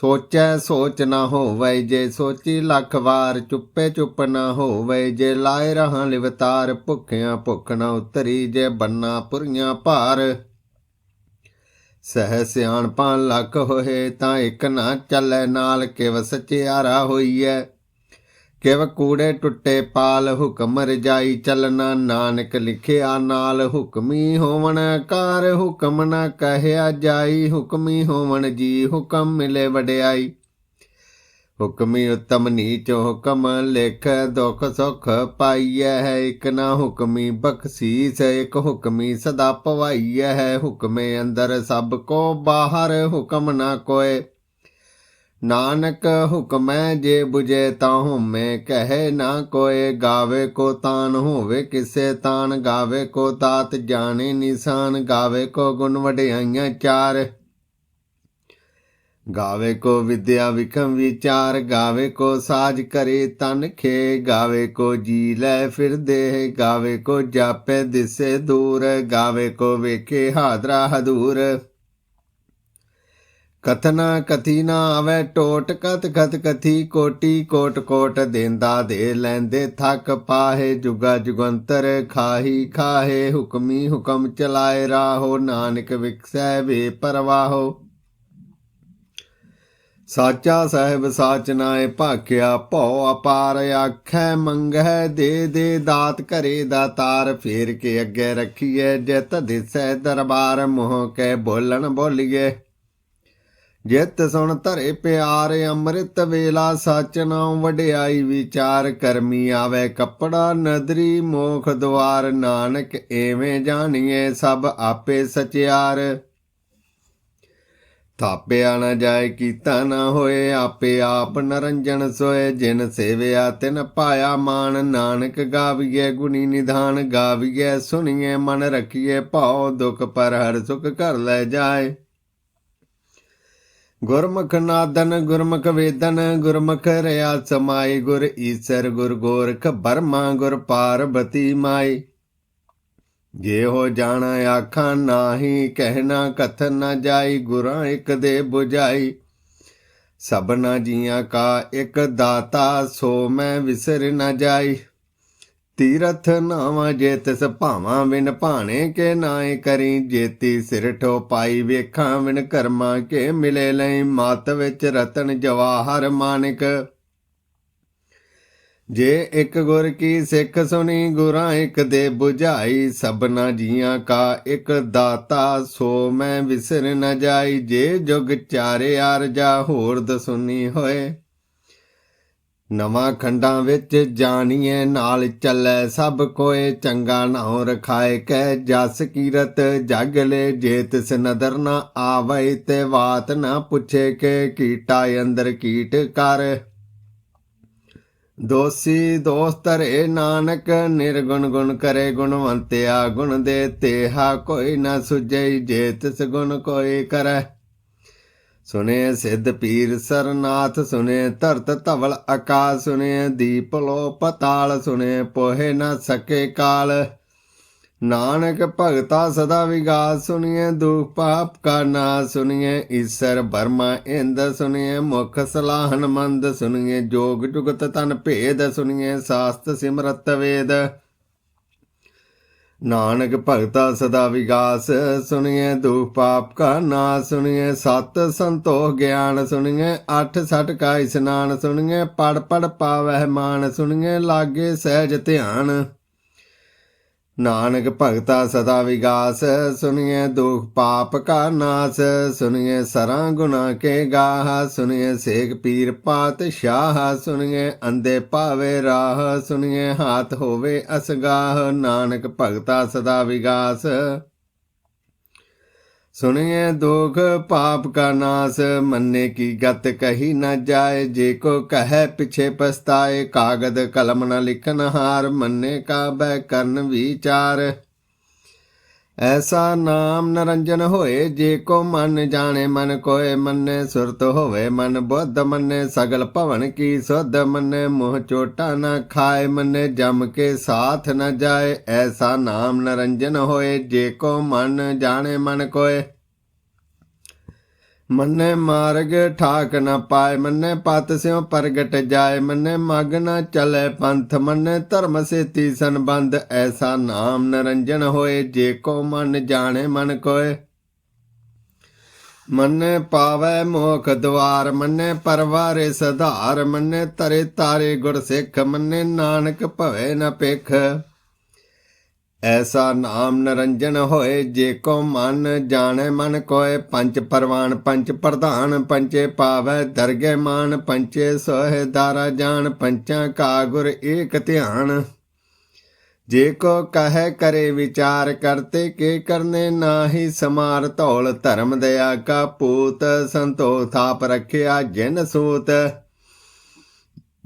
ਸੋਚੈ ਸੋਚ ਨਾ ਹੋਵੇ ਜੇ ਸੋਚੀ ਲੱਖ ਵਾਰ, ਚੁੱਪੇ ਚੁੱਪ ਨਾ ਹੋਵੇ ਜੇ ਲਾਏ ਰਹਾ ਲਿਵਤਾਰ, ਭੁੱਖਿਆਂ ਭੁੱਖ ਨਾ ਉਤਰੀ ਜੇ ਬੰਨਾ ਪੁਰੀਆਂ ਭਾਰ। ਸਹਿ ਸਿਆਣਪਾਂ ਲੱਖ ਹੋਏ ਤਾਂ ਇੱਕ ਨਾ ਚੱਲੇ ਨਾਲ, ਕਿਵ ਸਚਿਆਰਾ ਹੋਈਐ? ਕਿਵ ਕੂੜੇ ਟੁੱਟੇ ਪਾਲ ਹੁਕਮ ਰਜਾਈ ਚੱਲਣਾ ਨਾਨਕ ਲਿਖਿਆ ਨਾਲ ਹੁਕਮੀ ਹੋਵਣ ਕਾਰ ਹੁਕਮ ਨਾ ਕਹਿਆ ਜਾਈ, ਹੁਕਮੀ ਹੋਵਣ ਜੀ ਹੁਕਮ ਮਿਲੇ ਵਡਿਆਈ। ਹੁਕਮੀ ਉਤਮ ਨੀਚ ਹੁਕਮ ਲਿਖ ਦੁਖ ਸੁਖ ਪਾਈਐ ਹੈ ਇਕ ਨਾ ਹੁਕਮੀ ਬਖਸ਼ੀਸ, ਇਕ ਹੁਕਮੀ ਸਦਾ ਪਵਾਈਐ ਹੈ ਹੁਕਮੇ ਅੰਦਰ ਸਭ ਕੋ ਬਾਹਰ ਹੁਕਮ ਨਾ ਕੋਏ। ਨਾਨਕ ਹੁਕਮੈ ਜੇ 부ਜੇ ਤਾਂ ਮੈਂ ਕਹੇ ਨਾ ਕੋਏ, ਗਾਵੇ ਕੋ ਤਾਨ ਹੋਵੇ ਕਿਸੇ ਤਾਨ, ਗਾਵੇ ਕੋ ਤਾਤ ਜਾਣੇ ਨਿਸ਼ਾਨ, ਗਾਵੇ ਕੋ ਗੁਣ ਵਡਿਆਈਆਂ ਚਾਰ। ਗਾਵੇ ਕੋ ਵਿਦਿਆ ਵਿਖਮ ਵਿਚਾਰ, ਗਾਵੇ ਕੋ ਸਾਜ ਕਰੇ ਤਨ ਖੇ, ਗਾਵੇ ਕੋ ਜੀ ਲੈ ਫਿਰਦੇ ਗਾਵੇ ਕੋ ਜਾਪੇ ਦਿਸੇ ਦੂਰ, ਗਾਵੇ ਕੋ ਵੇਖੇ ਹਾਦਰਾ ਹਦੂਰ। ਕਥਨਾ ਕਥੀ ਨਾ ਆਵੇ ਟੋਟ ਕਤ ਕਤ ਕਥੀ ਕੋਟੀ ਕੋਟ ਕੋਟ ਦੇਂਦਾ ਦੇ ਲੈਂਦੇ ਥੱਕ ਪਾਹੇ ਜੁਗਾ ਜੁਗੰਤਰ ਖਾਹੀ ਖਾਹੇ ਹੁਕਮੀ ਹੁਕਮ ਚਲਾਏ ਰਾਹੋ, ਨਾਨਕ ਵਿਖਸੈ ਵੇ ਪਰਵਾਹੋ ਸਾਚਾ ਸਾਹਿਬ ਸਾਚ ਨਾਏ ਭਾਖਿਆ, ਭਉ ਅਪਾਰ ਆਖੈ ਮੰਗੈ ਦੇ ਦੇ ਦਾਤ ਘਰੇ ਦਾ ਤਾਰ, ਫੇਰ ਕੇ ਅੱਗੇ ਰੱਖੀਏ ਜਿਤ ਦਿਸੈ ਦਰਬਾਰ, ਮੋਹ ਕੇ ਬੋਲਣ ਬੋਲੀਏ। ਜਿਤ ਸੁਣ ਧਰੇ ਪਿਆਰ, ਅੰਮ੍ਰਿਤ ਵੇਲਾ ਸਚ ਨਾਮ ਵਡਿਆਈ ਵਿਚਾਰ ਕਰਮੀ ਆਵੇ ਕੱਪੜਾ, ਨਦਰੀ, ਮੋਖ ਦਵਾਰ ਨਾਨਕ ਐਵੇਂ ਜਾਣੀਏ ਸਭ ਆਪੇ ਸਚਿਆਰ। ਥਾਪਿਆ ਨਾ ਜਾਏ ਕੀਤਾ ਨਾ ਹੋਏ, ਆਪੇ ਆਪ ਨਰੰਜਨ ਸੋਏ, ਜਿਨ ਸੇਵਿਆ ਤਿਨ ਪਾਇਆ ਮਾਨ ਨਾਨਕ ਗਾਵੀਏ ਗੁਣੀ ਨਿਧਾਨ, ਗਾਵੀਏ ਸੁਣੀਏ ਮਨ ਰਖੀਏ ਭਾਉ, ਦੁਖ ਪਰ ਹਰ ਸੁਖ ਕਰ ਲੈ ਜਾਏ। ਗੁਰਮੁਖ ਨਾਦਨ, ਗੁਰਮੁਖ ਵੇਦਨ, ਗੁਰਮੁਖ ਰਿਆ ਸਮਾਈ ਗੁਰ ਈਸਰ, ਗੁਰ ਗੋਰਖ ਬਰਮਾ, ਗੁਰ ਪਾਰਬਤੀ ਮਾਈ ਜੇ ਹੋ ਜਾਣ ਆਖਾਂ ਨਾਹੀ ਕਹਿਣਾ ਕਥਨ ਨਾ ਜਾਈ, ਗੁਰਾਂ ਇੱਕ ਦੇ 부ਝਾਈ ਸਭਨਾ ਜੀਆਂ ਕਾ ਇੱਕ ਦਾਤਾ, ਸੋ ਮੈਂ ਵਿਸਰ ਨਾ ਜਾਈ। ਤੀਰਥ ਨਾਵਾਂ ਜੇ ਤਿਸ ਭਾਵਾਂ ਵਿਨ ਭਾਣੇ ਕੇ ਨਾਏ ਕਰੀ ਜੇਤੀ ਸਿਰ ਠੋ ਪਾਈ ਵੇਖਾਂ ਵਿਨ ਕਰਮਾਂ ਕੇ ਮਿਲੇ ਲਈ, ਮਾਤ ਵਿੱਚ ਰਤਨ ਜਵਾਹਰ ਮਾਨਿਕ। ਜੇ ਇੱਕ ਗੁਰ ਕੀ ਸਿੱਖ ਸੁਣੀ, ਗੁਰਾਂ ਇੱਕ ਦੇ 부ਝਾਈ ਸਭਨਾ ਜੀਆਂ ਕਾ ਇੱਕ ਦਾਤਾ, ਸੋ ਮੈਂ ਵਿਸਰ ਨ ਜਾਈ, ਜੇ ਜੁਗ ਚਾਰੇ ਅਰਜਾ ਹੋਰ ਦਸੁਨੀ ਹੋਏ। ਨਵਾਂ ਖੰਡਾਂ ਵਿੱਚ ਜਾਣੀਏ ਨਾਲ ਚੱਲੇ ਸਭ ਕੋਏ, ਚੰਗਾ ਨਾਉ ਰਖਾਏ ਕਹਿ ਜਸ ਕੀਰਤ ਜਗ ਲੈ ਜੇ ਤਿਸ ਨਦਰ ਨਾ ਆਵੇ ਤੇ ਬਾਤ ਨਾ ਪੁੱਛੇ ਕੇ ਕੀਟਾ ਅੰਦਰ ਕੀਟ ਕਰ। ਦੋਸੀ ਦੋਸਤ ਰੇ ਨਾਨਕ, ਨਿਰਗੁਣ ਗੁਣ ਕਰੇ ਗੁਣਵੰਤਿਆ, ਗੁਣ ਦੇ ਤੇਹਾ ਕੋਈ ਨਾ ਸੁਝਈ ਜੇ ਤਿਸ ਗੁਣ ਕੋਈ ਕਰੈ। ਸੁਨੇ ਸਿੱਧ ਪੀਰ ਸਰਨਾਥ ਸੁਨੇ ਧਰਤ ਧਵਲ ਆਕਾਸ਼ ਸੁਨੇ ਦੀਪ ਲੋ ਪਤਾਲ ਸੁਨੇ ਪੋਹੇ ਨਾ ਸਕੇ ਕਾਲ। ਨਾਨਕ ਭਗਤਾ ਸਦਾ ਵਿਗਾਸ ਸੁਨੀਏ ਦੁਖ ਪਾਪ ਕਾ ਨਾ ਸੁਨੀਏ ਈਸ਼ਰ ਬਰਮਾ ਇੰਦ ਸੁਨੀਏ ਮੁਖ ਸਲਾਹਨ ਮੰਦ ਸੁਨੀਏ ਜੋਗ ਜੁਗਤ ਤਨ ਭੇਦ ਸੁਨੀਏ ਸਾਸਤ ਸਿਮਰਤ ਵੇਦ। ਨਾਨਕ ਭਗਤਾ ਸਦਾ ਵਿਗਾਸ ਸੁਣੀਏ ਦੁਖ ਪਾਪ ਕਾ ਨਾ ਸੁਣੀਏ ਸਤ ਸੰਤੋਖ ਗਿਆਨ ਸੁਣੀਏ ਅੱਠ ਸਠ ਕਾ ਇਸਨਾਨ ਸੁਣੀਏ ਪੜ ਪੜ ਪਾਵਹਿ ਮਾਨ ਸੁਣੀਏ ਲਾਗੇ ਸਹਿਜ ਧਿਆਨ। ਨਾਨਕ ਭਗਤਾ ਸਦਾ ਵਿਗਾਸ ਸੁਣੀਏ ਦੁਖ ਪਾਪ ਕਾ ਨਾਸ ਸੁਣੀਏ ਸਰਾਂ ਗੁਨਾ ਕੇ ਗਾਹ ਸੁਣੀਏ ਸੇਖ ਪੀਰ ਪਾਤਸ਼ਾਹ ਸੁਣੀਏ ਅੰਦੇ ਭਾਵੇ ਰਾਹ ਸੁਣੀਏ ਹਾਥ ਹੋਵੇ ਅਸਗਾਹ, ਨਾਨਕ ਭਗਤਾ ਸਦਾ ਵਿਗਾਸ। ਸੁਣੀਏ ਦੁਖ ਪਾਪ ਕਾ ਨਾਸ, ਮੰਨੇ ਕੀ ਗਤ ਕਹੀ ਨਾ ਜਾਏ, ਜੇ ਕੋ ਕਹੈ ਪਿਛੇ ਪਛਤਾਏ, ਕਾਗਦ ਕਲਮ ਨ ਲਿਖਨ ਹਾਰ, ਮੰਨੇ ਕਾ ਬੈ ਕਰਨ ਵਿਚਾਰ। ਐਸਾ ਨਾਮ ਨਰੰਜਨ ਹੋਏ, ਜੇ ਕੋ ਮਨ ਜਾਣੇ, ਮਨ ਕੋਏ ਮੰਨੇ, ਸੁਰਤ ਹੋਵੇ ਮਨ ਬੁੱਧ ਮੰਨੇ, ਸਗਲ ਭਵਨ ਕੀ ਸੁਧ ਮੰਨੇ, ਮੋਹ ਚੋਟਾ ਨਾ ਖਾਏ ਮੰਨੇ, ਜਮ ਕੇ ਸਾਥ ਨਾ ਜਾਏ, ਐਸਾ ਨਾਮ ਨਰੰਜਨ ਹੋਏ, ਜੇ ਕੋ ਮਨ ਜਾਣੇ, ਮਨ ਕੋਏ। ਮੰਨੇ ਮਾਰਗ ਠਾਕ ਨਾ ਪਾਏ, ਮੰਨੇ ਪਤ ਸਿਉ ਪ੍ਰਗਟ ਜਾਏ, ਮੰਨੇ ਮਗ ਨਾ ਚਲੇ ਪੰਥ, ਮੰਨੇ ਧਰਮ ਸੇਤੀ ਸੰਬੰਧ, ਐਸਾ ਨਾਮ ਨਰੰਜਨ ਹੋਏ, ਜੇ ਕੋ ਮਨ ਜਾਣੇ ਮਨ ਕੋਏ। ਮੰਨੇ ਪਾਵੈ ਮੋਖ ਦਵਾਰ, ਮੰਨੇ ਪਰਵਾਰੇ ਸਧਾਰ, ਮੰਨੇ ਤਰੇ ਤਾਰੇ ਗੁਰ ਸਿੱਖ, ਮੰਨੇ ਨਾਨਕ ਭਵੇ ਨ ਭਿਖ। ਐਸਾ ਨਾਮ ਨਰੰਜਨ ਹੋਏ ਜੇ ਕੋ ਮਨ ਜਾਣੈ ਮਨ ਕੋਏ, ਪੰਜ ਪਰਵਾਨ ਪੰਜ ਪ੍ਰਧਾਨ ਪੰਚੇ ਪਾਵੈ ਦਰਗੇ ਮਾਨ ਪੰਚੇ ਸੋਹਿ ਦਾਰਾ ਜਾਣ ਪੰਚਾਂ ਕਾ ਗੁਰ ਏਕ ਧਿਆਨ। ਜੇ ਕੋ ਕਹੈ ਕਰੇ ਵਿਚਾਰ ਕਰਤੇ, ਕੇ ਕਰਨੇ ਨਾਹੀ ਸਮਾਰ ਧੌਲ, ਧਰਮ ਦਇਆ ਕਾ ਪੂਤ ਸੰਤੋ ਆਪ ਰਖਿਆ ਜਿਨ ਸੂਤ।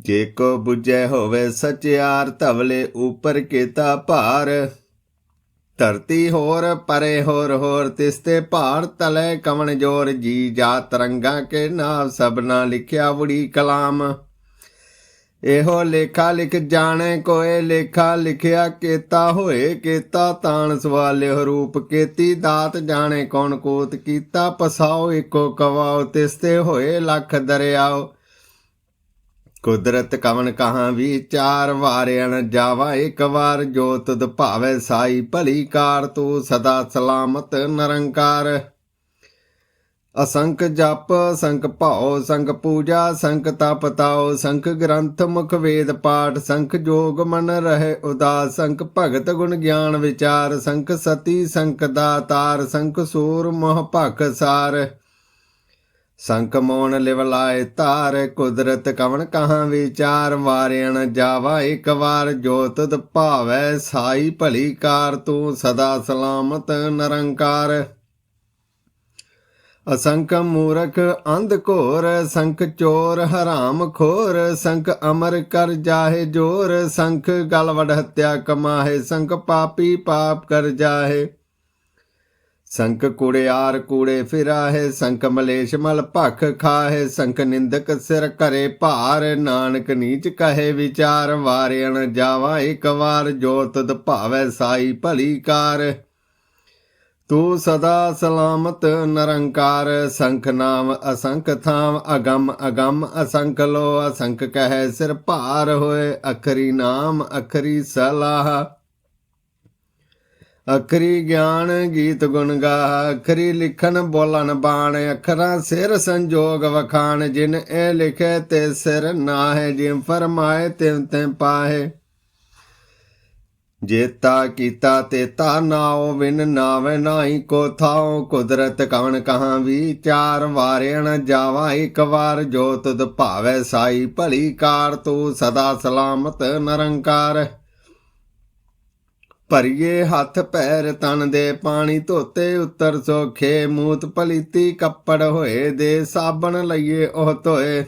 ਜੇ ਕੋ 부ਜੈ ਹੋਵੇ ਸਚਿਆਰ, ਧਵਲੇ ਉਪਰ ਕੀਤਾ ਭਾਰ। ਧਰਤੀ ਹੋਰ, ਪਰੇ ਹੋਰ ਹੋਰ ਤਿਸਤੇ ਭਾਰ ਤਲੇ ਕਵਣ ਜੋਰ, ਜੀ ਜਾ ਤਰੰਗਾ ਕੇ ਨਾਮ ਸਭਨਾ ਲਿਖਿਆ ਵੜੀ ਕਲਾਮ। ਇਹੋ ਲੇਖਾ ਲਿਖ ਜਾਣੇ, ਕੋਏ ਲੇਖਾ ਲਿਖਿਆ ਕੀਤਾ ਹੋਏ, ਕੀਤਾ ਤਾਣ ਸਵਾਲਿਓ ਰੂਪ, ਕੀਤੀ ਦਾਤ ਜਾਣੇ ਕੌਣ ਕੋਤ ਕੀਤਾ, ਪਸਾਓ ਇੱਕੋ ਕਵਾਓ ਤਿਸਤੇ ਹੋਏ ਲੱਖ ਦਰਿਆਓ। ਕੁਦਰਤ ਕਵਨ ਕਹਾਂ ਵਿਚਾਰ ਵਾਰਿਆਣ ਜਾਵਾ, ਇੱਕ ਵਾਰ ਜੋਤ ਦ ਭਾਵੇ ਸਾਈ, ਭਲੀ ਕਾਰ ਤੂੰ ਸਦਾ ਸਲਾਮਤ ਨਿਰੰਕਾਰ। ਅਸੰਖ ਜਪ, ਸੰਖ ਭਾਉ, ਸੰਖ ਪੂਜਾ, ਸੰਖ ਤਪ ਤਾਉ, ਸੰਖ ਗ੍ਰੰਥ ਮੁਖ ਵੇਦ ਪਾਠ, ਸੰਖ ਜੋਗ ਮਨ ਰਹੇ ਉਦਾਸ, ਸੰਖ ਭਗਤ ਗੁਣ ਗਿਆਨ ਵਿਚਾਰ, ਸੰਖ ਸਤੀ, ਸੰਖ ਦਾਤਾਰ, ਸੰਖ ਸੂਰ ਮੋਹ ਭਖ ਸਾਰ। ਸੰਕ ਮੋਣ ਲਿਵ ਧਾਰ, ਕੁਦਰਤ ਕਵਣ ਕਹਾਂ ਵਿਚਾਰ ਵਾਰਿਆਣ ਜਾਵਾ ਇੱਕ ਵਾਰ, ਜੋ ਭਾਵੈ ਸਾਈ ਭਲੀ ਕਾਰ, ਤੂੰ ਸਦਾ ਸਲਾਮਤ ਨਿਰੰਕਾਰ। ਅਸੰਖ ਮੂਰਖ ਅੰਧ ਘੋਰ, ਸੰਖ ਚੋਰ ਹਰਾਮ ਖੋਰ, ਸੰਖ ਅਮਰ ਕਰ ਜਾਹੇ ਜੋਰ, ਸੰਖ ਗਲਵੜ ਵਡ ਹੱਤਿਆ ਕਮਾਹੇ, ਸੰਖ ਪਾਪੀ ਪਾਪ ਕਰ ਜਾਹੇ। ਸੰਕ ਕੁੜਿਆਰ ਕੂੜੇ ਫਿਰਾਹੇ, ਸੰਕ ਮਲੇਸ਼ ਮਲ ਭਖ ਖਾਹੇ, ਸੰਕ ਨਿੰਦਕ ਸਿਰ ਕਰੇ ਭਾਰ, ਨਾਨਕ ਨੀਚ ਕਹੇ ਵਿਚਾਰ ਵਾਰਿਆਣ ਜਾਵਾ ਇੱਕ ਵਾਰ ਜੋਤਦ ਭਾਵੈ ਸਾਈ ਭਲੀ ਕਾਰ। ਤੂੰ ਸਦਾ ਸਲਾਮਤ ਨਿਰੰਕਾਰ, ਸੰਖ ਨਾਮ ਅਸੰਖ ਥਾਮ, ਅਗੰਮ ਅਗੰਮ ਅਸੰਖ ਲੋ, ਅਸੰਖ ਕਹੈ ਸਿਰ ਭਾਰ ਹੋਏ, ਅਖਰੀ ਨਾਮ ਅਖਰੀ ਸਲਾਹ। ਅਖਰੀ ਗਿਆਨ ਗੀਤ ਗੁਣ ਗਾ, ਅਖਰੀ ਲਿਖਣ ਬੋਲਣ ਬਾਣ, ਅਖਰਾਂ ਸਿਰ ਸੰਜੋਗ ਵਖਾਣ, ਜਿਨ ਇਹ ਲਿਖੇ ਤੇ ਸਿਰ ਨਾਹਿ, ਜਿਨ ਫਰਮਾਏ ਤਿਨ ਤੇ ਪਾਹੇ। ਜੇਤਾ ਕੀਤਾ ਤੇ ਤਾ ਨਾਉ ਵਿਨ ਨਾਵੇ ਨਾਹੀ ਕੋ ਥਾਉ, ਕੁਦਰਤ ਕਵਨ ਕਹਾਂ ਵਿਚਾਰ ਵਾਰਿਆਣ ਜਾਵਾ, ਇੱਕ ਵਾਰ ਜੋ ਤੁਧ ਭਾਵੈ ਸਾਈ, ਭਲੀ ਕਾਰ ਤੂੰ ਸਦਾ ਸਲਾਮਤ ਨਿਰੰਕਾਰ। ਭਰੀਏ ਹੱਥ ਪੈਰ ਤਨ ਦੇ ਪਾਣੀ ਧੋਤੇ ਉੱਤਰ ਸੋਖੇ, ਮੂਤ ਪਲੀਤੀ ਕੱਪੜ ਹੋਏ ਦੇ ਸਾਬਣ ਲਈਏ ਉਹ ਧੋਏ।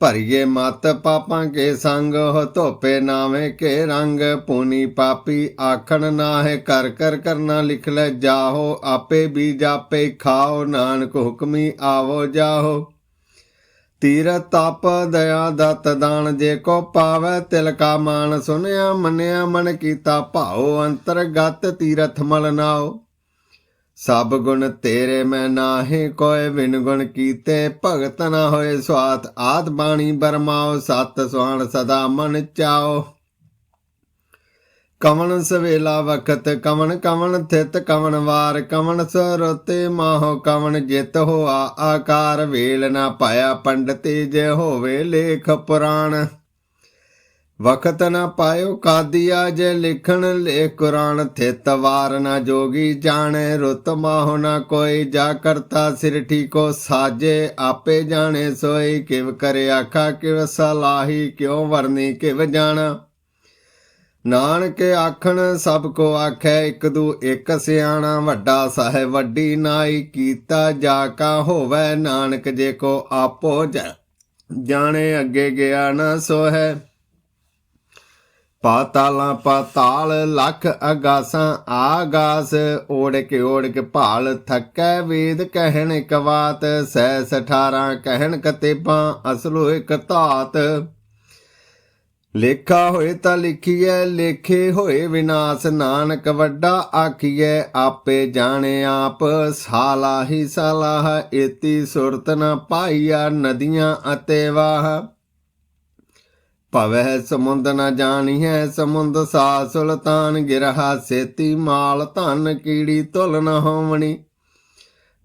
ਭਰੀਏ ਮਤ ਪਾਪਾਂ ਕੇ ਸੰਗ ਹੋ ਧੋਪੇ ਨਾਵੇਂ ਕੇ ਰੰਗ। ਪੂਨੀ ਪਾਪੀ ਆਖਣ ਨਾਹੇ, ਕਰ ਕਰ ਕਰਨਾ ਲਿਖ ਲੈ ਜਾਹੋ। ਆਪੇ ਵੀ ਜਾਪੇ ਖਾਓ, ਨਾਨਕ ਹੁਕਮੀ ਆਵੋ ਜਾਹੋ। ਤੀਰ ਤਪ ਦਇਆ ਦਤ ਦਾਨ ਜੇ ਕੋ ਪਾਵੈ ਤਿਲ ਕਾ ਮਾਨ ਸੁਨਿਆ ਮੰਨਿਆ ਮਨ ਕੀਤਾ ਭਾਉ ਅੰਤਰਗਤ ਤੀਰਥ ਮਲ ਨਾਓ ਸਭ ਗੁਣ ਤੇਰੇ ਮੈਂ ਨਾਹੀ ਕੋਏ ਬਿਨ ਗੁਣ ਕੀਤੇ ਭਗਤ ਨਾ ਹੋਏ ਸਵਾਤ। ਆਤ ਬਾਣੀ ਬਰਮਾਓ ਸਤ ਸੁਆਣ ਸਦਾ ਮਨ ਚਾਓ ਕਵਣ ਸਵੇਲਾ ਵਖਤ, ਕਵਣ ਕਵਣ ਥਿਤ, ਕਵਣ ਵਾਰ, ਕਵਣ ਸਰਤੇ ਮਾਹੋ, ਕਵਣ ਜਿਤ ਹੋਆ, ਆਕਾਰ ਵੇਲ ਨਾ ਪਾਇਆ, ਪੰਡਤੇ ਜੇ ਹੋਵੇ ਲੇਖ ਪੁਰਾਣ। ਵਖਤ ਨਾ ਪਾਇਓ ਕਾਦੀਆ ਜੇ ਲਿਖਣ ਲੇ ਕੁਰਾਨ ਥਿਤ ਵਾਰ ਨਾ ਜੋਗੀ ਜਾਣੇ, ਰੁਤ ਮਾਹੋ ਨਾ ਕੋਈ, ਜਾ ਕਰਤਾ ਸਿਰ ਠੀਕੋ ਸਾਜੇ, ਆਪੇ ਜਾਣੇ ਸੋਈ, ਕਿਵ ਕਰੇ ਆਖਾ, ਕਿਵ ਸਲਾਹੀ, ਕਿਉ ਵਰਨੀ, ਕਿਵ ਜਾਣਾ। ਨਾਨਕ ਆਖਣ, ਸਭ ਕੋ ਆਖੈ, ਇੱਕ ਦੂ ਇਕ ਸਿਆਣਾ, ਵੱਡਾ ਸਾਹਿਬ, ਵੱਡੀ ਨਾਈ, ਕੀਤਾ ਜਾ ਕਾ ਹੋਵੇ, ਨਾਨਕ ਜੇ ਕੋ ਆਪੋ ਜਾਣੇ ਅੱਗੇ ਗਿਆ ਨਾ ਸੋ ਹੈ ਪਾਤਾਲਾਂ ਪਾਤਾਲ, ਲੱਖ ਅਗਾਸਾਂ ਆਗਾਸ ਓੜ ਕੇ ਭਾਲ, ਥੱਕੈ ਵੇਦ ਕਹਿਣ ਕਵਾਤ ਸੈ ਸਠਾਰਾਂ ਕਹਿਣ ਕਤੇਬਾਂ, ਅਸਲੋ ਇਕ ਧਾਤ। ਲੇਖਾ ਹੋਏ ਤਾਂ ਲਿਖੀਐ, ਲੇਖੇ ਹੋਏ ਵਿਨਾਸ਼ ਨਾਨਕ ਵੱਡਾ ਆਖੀਐ, ਆਪੇ ਜਾਣੇ ਆਪ, ਸਾਲਾ ਹੀ ਸਲਾਹ ਏਤੀ ਸੁਰਤ ਨ ਪਾਈਆ ਨਦੀਆਂ ਅਤੇ ਵਾਹ। ਭਵੈ ਸਮੁੰਦ ਨ ਜਾਣੀਐ, ਸਮੁੰਦ ਸਾ ਸੁਲਤਾਨ ਗਿਰਹਾ, ਸੇਤੀ ਮਾਲ ਧਨ ਕੀੜੀ ਤੁਲ ਨ ਹੋਵਣੀ।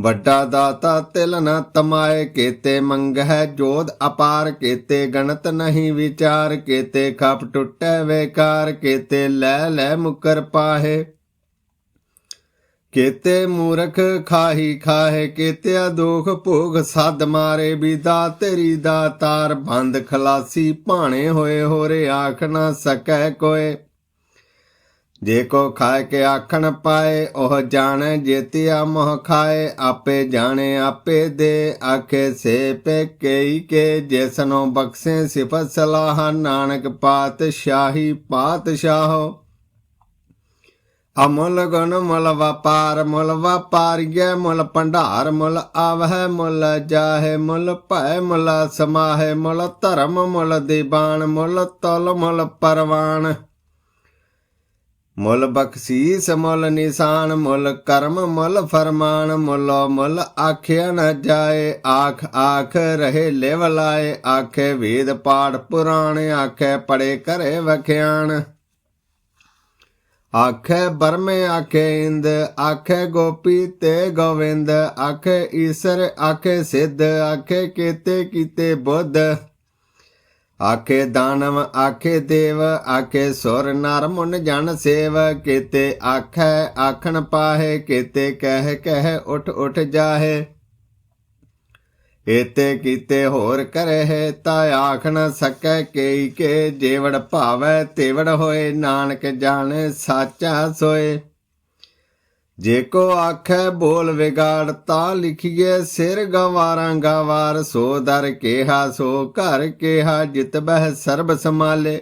ਵੱਡਾ ਦਾਤਾ ਤਿਲ ਨ ਤਮਾਏ ਕੀਤੇ ਮੰਗਹਿ ਜੋਧ ਅਪਾਰ ਕੀਤੇ ਗਣਤ ਨਹੀਂ ਵਿਚਾਰ ਕੀਤੇ ਖਪ ਟੁੱਟੈ ਵੇਕਾਰ ਕੀਤੇ ਲੈ ਲੈ ਮੁਕਰ ਪਾਹੇ। ਕੀਤੇ ਮੂਰਖ ਖਾਹੀ ਖਾਹੇ, ਕੀਤਿਆ ਦੁਖ ਭੋਗ ਸਦ ਮਾਰੇ ਬਿਦਾ, ਤੇਰੀ ਦਾ ਤਾਰ ਬੰਦ ਖਲਾਸੀ ਭਾਣੇ ਹੋਏ, ਹੋਰੇ ਆਖ ਨਾ ਸਕੈ ਕੋਏ। ਜੇ ਕੋ ਖਾਏ ਕੇ ਆਖਣ ਪਾਏ, ਉਹ ਜਾਣੇ ਜੇਤਿਆ ਮੋਹ ਖਾਏ। ਆਪੇ ਜਾਣੇ, ਆਪੇ ਦੇ। ਆਖੇ, ਸੇ ਪੇ ਕਈ ਕੇ ਜਿਸਨੋ ਬਖਸ਼ੇ ਸਿਫਤ ਸਲਾਹ। ਨਾਨਕ ਪਾਤਸ਼ਾਹੀ ਪਾਤਸ਼ਾਹੋ। ਅਮੁੱਲ ਗੁਣ ਮੁੱਲ ਵਪਾਰ, ਮੁੱਲ ਵਪਾਰੀਏ ਮੁੱਲ ਭੰਡਾਰ, ਮੁੱਲ ਆਵਹਿ, ਮੁੱਲ ਜਾਹੇ, ਮੁੱਲ ਭੈ ਮੁੱਲ ਸਮਾਹੇ, ਮੁੱਲ ਧਰਮ, ਮੁੱਲ ਦੀਬਾਨ, ਮੁੱਲ ਤੁਲ, ਮੁੱਲ ਪਰਵਾਨ। ਮੁੱਲ ਬਖਸ਼ੀਸ, ਮੁੱਲ ਨਿਸ਼ਾਨ, ਮੁੱਲ ਕਰਮ, ਮੁੱਲ ਫਰਮਾਨ, ਮੁੱਲੋ ਮੁੱਲ ਆਖਿਆ ਨ ਜਾਏ। ਆਖ ਆਖ ਰਹੇ ਲਿਵ ਲਾਏ, ਆਖੇ ਵੇਦ ਪਾਠ ਪੁਰਾਣ, ਆਖੇ ਪੜੇ ਕਰੇ ਵਖਿਆਣ। ਆਖੇ ਬਰਮੇ, ਆਖੇ ਇੰਦ, ਆਖੇ ਗੋਪੀ ਤੇ ਗੋਵਿੰਦ, ਆਖੇ ਈਸ਼ਰ, ਆਖੇ ਸਿੱਧ, ਆਖੇ ਕੀਤੇ ਕੀਤੇ ਬੁੱਧ। ਆਖੇ ਦਾਨਵ, ਆਖੇ ਦੇਵ, ਆਖੇ ਸੁਰ ਨਰ ਮੁਨ ਜਨ ਸੇਵ, ਕੀਤੇ ਆਖੈ, ਆਖਣ ਪਾਹੇ, ਕੀਤੇ ਕਹਿ ਕਹਿ ਉਠ ਉਠ ਜਾਹੇ। ਏਤੇ ਕੀਤੇ ਹੋਰ ਕਰੇ ਤਾ ਆਖ ਸਕੈ ਕੇਈ ਕੇ, ਜੇਵੜ ਭਾਵੈ ਤੇਵੜ ਹੋਏ, ਨਾਨਕ ਜਾਣੇ, ਸਾਚਾ ਸੋਏ। ਜੇ ਕੋ ਆਖੈ ਬੋਲ ਵਿਗਾੜ, ਤਾਂ ਲਿਖੀਏ ਸਿਰ ਗਵਾਰਾਂ ਗਵਾਰ। ਸੋ ਦਰ ਕੇਹਾ, ਸੋ ਘਰ ਕੇਹਾ, ਜਿਤ ਬਹਿ ਸਰਬ ਸਮਾਲੇ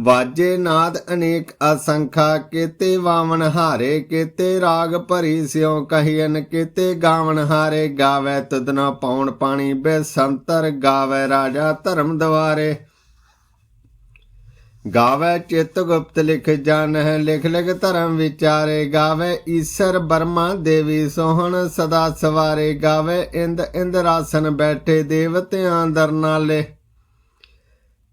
ਵਾਜੇ ਨਾਦ ਅਨੇਕ ਅਸੰਖਾ, ਕੀਤੇ ਵਾਵਣ ਹਾਰੇ, ਕੀਤੇ ਰਾਗ ਭਰੀ ਸਿਉ ਕਹੀਨ ਕੀਤੇ ਗਾਵਣ ਹਾਰੇ। ਗਾਵੇ ਤੁਦਨਾ ਪਾਉਣ ਪਾਣੀ, ਬੇਸੰਤਰ ਗਾਵੇ ਰਾਜਾ ਧਰਮ ਦਵਾਰੇ। ਗਾਵੇ ਚਿਤ ਗੁਪਤ ਲਿਖ ਜਨ ਹੈ ਲਿਖ ਲਿਖ ਧਰਮ ਵਿਚਾਰੇ। ਗਾਵੇ ਈਸ਼ਰ ਬਰਮਾ ਦੇਵੀ ਸੋਹਣ, ਸਦਾ ਸਵਾਰੇ। ਗਾਵੇ ਇੰਦ ਇੰਦਰਾਸਨ ਬੈਠੇ ਦੇਵਤਿਆਂ ਦਰ ਨਾਲੇ।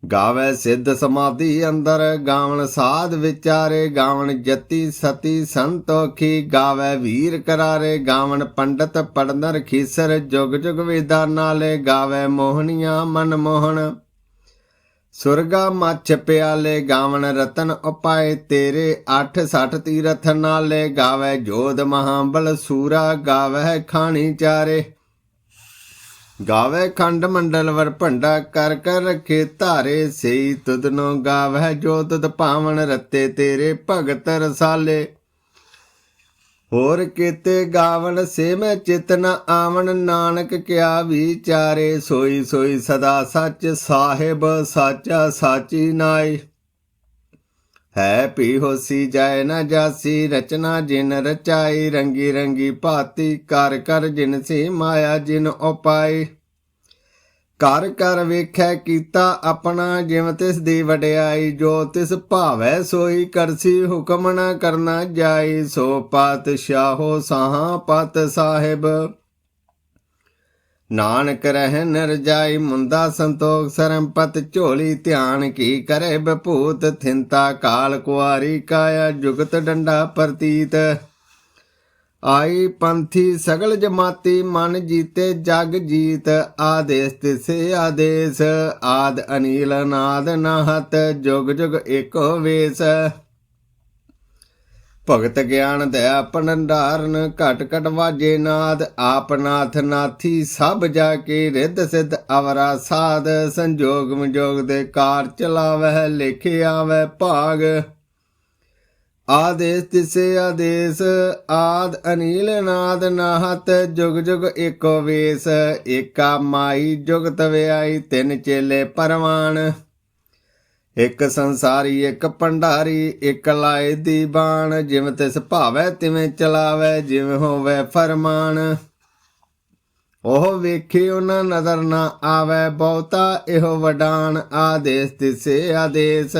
ਗਾਵੇ ਸਿੱਧ ਸਮਾਧੀ ਅੰਦਰ, ਗਾਵਣ ਸਾਧ ਵਿਚਾਰੇ। ਗਾਵਣ ਜਤੀ, ਸਤੀ, ਸੰਤੋਖੀ, ਗਾਵੇ ਵੀਰ ਕਰਾਰੇ। ਗਾਵਣ ਪੰਡਤ, ਪੜਨਰ, ਖੀਸਰ, ਜੁਗ ਜੁਗ ਵੇਦਾਂ ਨਾਲੇ। ਗਾਵੇ ਮੋਹਣੀਆਂ ਮਨ ਮੋਹਣ ਸੁਰਗਾ ਮੱਛ ਪਿਆਲੇ ਗਾਵਣ ਰਤਨ ਉਪਾਏ ਤੇਰੇ 8 60 ਤੀਰਥ ਨਾਲੇ ਗਾਵੇ ਜੋਧ ਮਹਾਬਲ ਸੂਰਾ, ਗਾਵੇ ਖਾਣੀ ਚਾਰੇ। ਗਾਵੇ ਖੰਡ ਮੰਡਲ ਵਰ ਭੰਡਾ ਕਰ ਕਰ ਰਖੇ ਧਾਰੇ, ਸਈ ਤੁਧਨੋ ਗਾਵੇ ਜੋ ਤੁਧ ਪਾਵਣ ਰਤੇ ਤੇਰੇ ਭਗਤ ਰਸਾਲੇ। ਹੋਰ ਕੀਤੇ ਗਾਵਣ ਸੇ ਮੈਂ ਚਿਤਨ ਆਵਨ ਨਾਨਕ ਕਿਆ ਵਿਚਾਰੇ, ਸੋਈ ਸੋਈ ਸਦਾ ਸੱਚ, ਸਾਹਿਬ ਸਾਚਾ, ਸਾਚੀ ਨਾਈ ਹੈ ਪੀ ਹੋਸੀ ਜਾਏ ਨਾ ਜਾਸੀ, ਰਚਨਾ ਜਿਨ ਰਚਾਈ, ਰੰਗੀ ਰੰਗੀ ਭਾਤੀ, ਕਰ ਕਰ ਜਿਨ ਸੀ ਮਾਇਆ ਜਿਨ ਉਪਾਈ ਕਰ ਕਰ ਵੇਖੈ ਕੀਤਾ ਆਪਣਾ, ਜਿਵ ਤਿਸ ਦੀ ਵਡਿਆਈ, ਜੋ ਤਿਸ ਭਾਵੈ ਸੋਈ, ਕਰਸੀ ਹੁਕਮ ਨ ਕਰਨਾ ਜਾਈ, ਸੋ ਪਾਤਸ਼ਾਹੋ ਸਾਹਾ ਪਤ ਸਾਹਿਬ। ਨਾਨਕ ਰਹਿ ਨਰਜਾਈ ਮੁੰਦਾ ਸੰਤੋਖ ਸਰਮਪਤ ਝੋਲੀ, ਧਿਆਨ ਕੀ ਕਰੇ ਬਭੂਤ ਥਿੰਤਾ ਕਾਲ ਕੁਆਰੀ ਕਾਇਆ, ਜੁਗਤ ਡੰਡਾ ਪ੍ਰਤੀਤ। ਆਈ ਪੰਥੀ ਸਗਲ ਜਮਾਤੀ ਮਨ ਜੀਤੇ ਜਗ ਜੀਤ, ਆਦੇਸ ਤਿਸੇ ਆਦੇਸ, ਆਦ ਅਨੀਲ ਨਾਦ ਨਾਹਤ, ਜੁਗ ਜੁਗ ਏਕੋ ਵੇਸ। ਭਗਤ ਗਿਆਨ ਦਇਆ ਭੰਡਾਰਨ ਘਟ ਘਟ ਵਾਜੇ ਨਾਦ, ਆਪ ਨਾਥ ਨਾਥੀ ਸਭ ਜਾ ਕੇ ਰਿੱਧ ਸਿੱਧ ਅਵਰਾ ਸਾਧ, ਸੰਜੋਗ ਵਿਜੋਗ ਦੇ ਕਾਰ ਚਲਾਵਹਿ, ਲਿਖੇ ਆਵੈ ਭਾਗ। ਆਦੇਸ ਤਿਸੇ ਆਦੇਸ, ਆਦ ਅਨੀਲ ਨਾਦ ਨਾਹਤ, ਜੁਗ ਜੁਗ ਏਕੋ ਵੇਸ, ਏਕਾ ਮਾਈ ਜੁਗਤ ਵਿਆਈ ਤਿੰਨ ਚੇਲੇ ਪਰਵਾਨ। ਇੱਕ ਸੰਸਾਰੀ, ਇਕ ਭੰਡਾਰੀ, ਇਕ ਲਾਏ ਦੀ ਬਾਣ ਜਿਵੇਂ ਤਿਸ ਭਾਵੈ ਤਿਵੇਂ ਚਲਾਵੈ, ਜਿਵੇਂ ਹੋਵੇ ਫਰਮਾਨ। ਉਹ ਵੇਖੇ ਉਹਨਾਂ ਨਜ਼ਰ ਨਾ ਆਵੈ, ਬਹੁਤਾ ਇਹੋ ਵਡਾਨ, ਆਦੇਸ ਤਿਸੇ ਆਦੇਸ।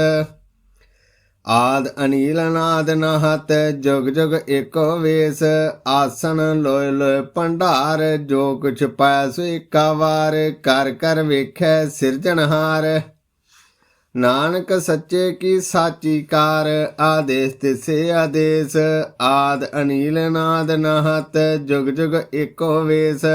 ਆਦ ਅਨੀਲ ਨਾਦ ਨਹਤ, ਜੁਗ ਜੁਗ ਏਕੋ ਵੇਸ। ਆਸਣ ਲੋਏ ਲੋਏ ਭੰਡਾਰ, ਜੋ ਕੁਛ ਪਾਇਆ ਸੋ ਏਕਾ ਵਾਰ। ਕਰ ਕਰ ਵੇਖੈ ਸਿਰਜਣਹਾਰ ਨਾਨਕ ਸੱਚੇ ਕੀ ਸਾਚੀ ਕਾਰ, ਆਦੇਸ ਤਿਸੇ ਆਦੇਸ। ਆਦ ਅਨੀਲ ਨਾਦ ਨਹਤ, ਜੁਗ ਜੁਗ ਏਕੋ ਵੇਸ।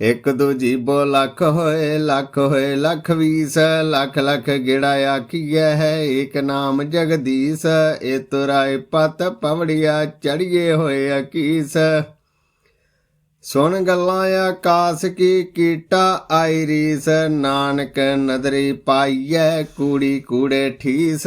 ਇੱਕ ਦੂਜੀ ਬੋ ਲੱਖ ਹੋਏ ਲੱਖ ਹੋਏ, ਲੱਖ ਵੀਸ, ਲੱਖ ਲੱਖ ਗਿੜਾ ਆਖੀਐ ਹੈ ਏਕ ਨਾਮ ਜਗਦੀਸ਼, ਏ ਤੁਰਾਏ ਪਤ ਪਵੜੀਆ, ਚੜੀਏ ਹੋਏ ਅਕੀਸ। ਸੁਣ ਗੱਲਾਂ ਆਕਾਸ ਕੀ ਕੀਟਾ ਆਈ ਰੀਸ ਨਾਨਕ ਨਦਰੀ ਪਾਈਐ, ਕੂੜੀ ਕੂੜੇ ਠੀਸ।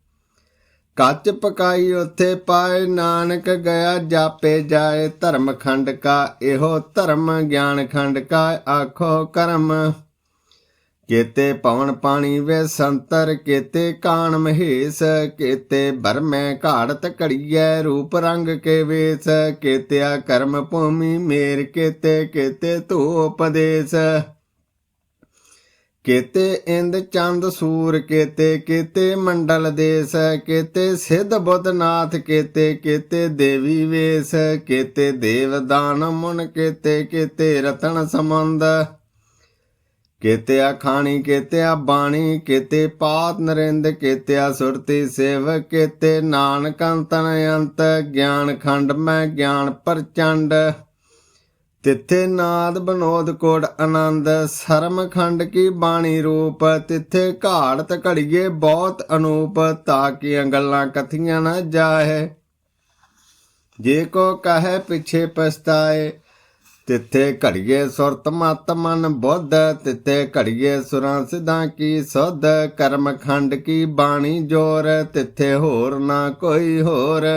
ਕੱਚ ਪਕਾਈ ਉਥੇ ਪਾਏ, ਨਾਨਕ ਗਿਆ ਜਾਪੇ ਜਾਏ, ਧਰਮ ਖੰਡ ਕਾ ਇਹੋ ਧਰਮ ਗਿਆਨ ਖੰਡ ਕਾ ਆਖੋ ਕਰਮ। ਕੇਤੇ ਪਵਨ ਪਾਣੀ ਵੇ ਸੰਤਰ, ਕੇਤੇ ਕਾਣ ਮਹੇਸ, ਕੇਤੇ ਬਰਮੈ ਘਾੜਤ ਘੜੀਐ, ਰੂਪ ਰੰਗ ਕੇ ਵੇਸ। ਕੇਤਿਆ ਕਰਮ ਭੂਮੀ ਮੇਰ ਕੇਤੇ ਕੇਤੇ ਧੂ ਉਪਦੇਸ ਕੇਤੇ ਇੰਦ ਚੰਦ ਸੂਰ, ਕੇਤੇ ਕੇਤੇ ਮੰਡਲ ਦੇਸ, ਕੇਤੇ ਸਿੱਧ ਬੁੱਧ ਨਾਥ ਕੇਤੇ ਕੇਤੇ ਦੇਵੀ ਵੇਸ, ਕੇਤੇ ਦੇਵ ਦਾਨ ਮੁਨ, ਕੇਤੇ ਕੇਤੇ ਰਤਨ ਸਮੰਦ ਕੇਤਿਆ ਖਾਣੀ, ਕੇਤਿਆ ਬਾਣੀ, ਕੇਤੇ ਪਾਤ ਨਰਿੰਦ, ਕੇਤਿਆ ਸੁਰਤੀ ਸੇਵ, ਕੇਤੇ ਨਾਨਕ ਅੰਤਨ ਅੰਤ, ਗਿਆਨ ਖੰਡ ਮੈਂ ਗਿਆਨ ਪ੍ਰਚੰਡ। ਤਿੱਥੇ ਨਾਦ ਬਨੋਦ ਕੋੜ ਆਨੰਦ, ਸਰਮ ਖੰਡ ਕੀ ਬਾਣੀ ਰੂਪ, ਤਿੱਥੇ ਘਾੜਤ ਘੜੀਏ ਬਹੁਤ ਅਨੂਪ ਤਾਕੀਆਂ ਗੱਲਾਂ ਕਥੀਆਂ ਨਾ ਜਾਏ ਜੇ ਕੋ ਕਹੇ ਪਿਛੇ ਪਛਤਾਏ, ਤਿੱਥੇ ਘੜੀਏ ਸੁਰਤ ਮਤ ਮਨ ਬੁੱਧ, ਤਿੱਥੇ ਘੜੀਏ ਸੁਰਾਂ ਸਿਧਾਂ ਕੀ ਸੁਧ, ਕਰਮ ਖੰਡ ਕੀ ਬਾਣੀ ਜੋਰ, ਤਿੱਥੇ ਹੋਰ ਨਾ ਕੋਈ ਹੋਰ।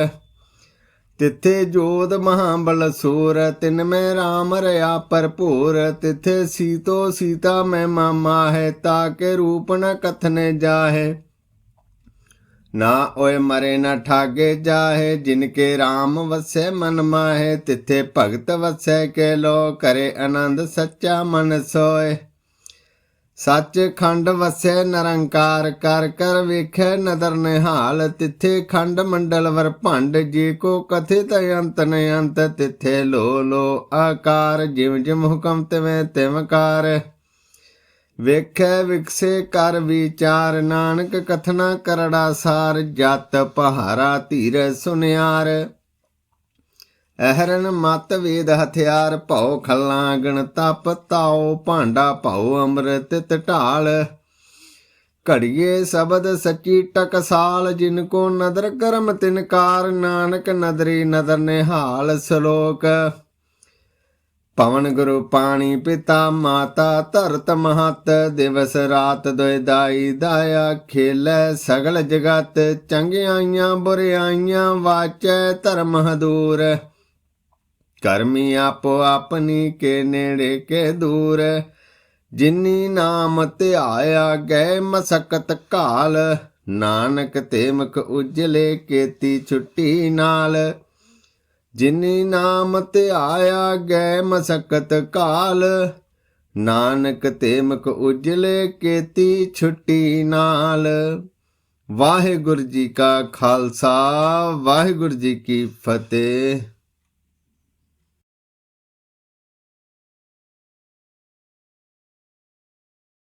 ਤਿੱਥੇ ਜੋਤ ਮਹਾਬਲ ਸੂਰ, ਤਿਨ ਮੈਂ RAM ਰਿਆ ਭਰਪੂਰ। ਤਿੱਥੇ ਸੀਤੋ ਸੀਤਾ ਮੈਂ ਮਾਮਾ ਹੈ ਤਾਕੇ ਰੂਪ ਨ ਕਥਨੇ ਜਾਹੇ। ਨਾ ਓਏ ਮਰੇ ਨਾ ਠਾਗੇ ਜਾਹੇ, ਜਿਨ ਕੇ RAM ਵਸੈ ਮਨ ਮਾਹੇ। ਤਿੱਥੇ ਭਗਤ ਵਸੈ ਕੇ ਲੋ, ਕਰੇ ਆਨੰਦ ਸੱਚਾ ਮਨ ਸੋਏ ਸੱਚ ਖੰਡ ਵਸੈ ਨਿਰੰਕਾਰ, ਕਰ ਕਰ ਵੇਖੈ ਨਦਰ ਨਿਹਾਲ, ਤਿੱਥੇ ਖੰਡ ਮੰਡਲ ਵਰ ਭੰਡ, ਜੇ ਕੋ ਕਥਿਤ ਅੰਤ ਨ ਅੰਤ, ਤਿੱਥੇ ਲੋ ਲੋ ਆਕਾਰ ਜਿਵ ਜਿਮ ਹੁਕਮ ਤਿਵੇਂ ਤਿਵਕਾਰ ਵੇਖੈ ਵਿਕਸੇ ਕਰ ਵਿਚਾਰ, ਨਾਨਕ ਕਥਨਾ ਕਰੜਾ ਸਾਰ, ਜਤ ਪਹਾਰਾ ਧੀਰ ਸੁਨਿਆਰ। ਅਹਰਨ ਮਤ ਵੇਦ ਹਥਿਆਰ ਭਉ ਖੱਲਾਂ ਗਣ ਤਪ ਤਾਉ ਭਾਂਡਾ ਭਉ ਅੰਮ੍ਰਿਤ ਤਿਤ ਘੜੀਏ ਸ਼ਬਦ ਸੱਚੀ ਟਕਸਾਲ, ਜਿਨ ਕੋ ਨਦਰ ਕਰਮ ਤਿਨਕਾਰ ਨਾਨਕ ਨਦਰੀ ਨਦਰ ਨਿਹਾਲ ਸ਼ਲੋਕ। ਪਵਨ ਗੁਰੂ ਪਾਣੀ ਪਿਤਾ, ਮਾਤਾ ਧਰਤ ਮਹਤ, ਦਿਵਸ ਰਾਤ ਦੁਇ ਦਾਈ ਦਾਇਆ ਖੇਲੇ ਸਗਲ ਜਗਤ, ਚੰਗਿਆਈਆਂ ਬੁਰਿਆਈਆਂ ਵਾਚੈ ਧਰਮ ਹਦੂਰ। ਕਰਮੀ ਆਪੋ ਆਪਣੀ ਕੇ ਨੇੜੇ ਕੇ ਦੂਰ। ਜਿਨੀ ਨਾਮ ਧਿਆਇਆ ਗਏ ਮਸਕਤ ਕਾਲ ਨਾਨਕ ਤੇਮਕ ਉਜਲੇ ਕੇਤੀ ਛੁੱਟੀ ਨਾਲ। ਜਿਨੀ ਨਾਮ ਧਿਆਇਆ ਗਏ ਮਸਕਤ ਕਾਲ ਨਾਨਕ ਤੇ ਮੁਖ ਉਜਲੇ ਕੇਤੀ ਛੁੱਟੀ ਨਾਲ। ਵਾਹਿਗੁਰੂ ਜੀ ਕਾ ਖਾਲਸਾ, ਵਾਹਿਗੁਰੂ ਜੀ ਕੀ ਫਤਿਹ।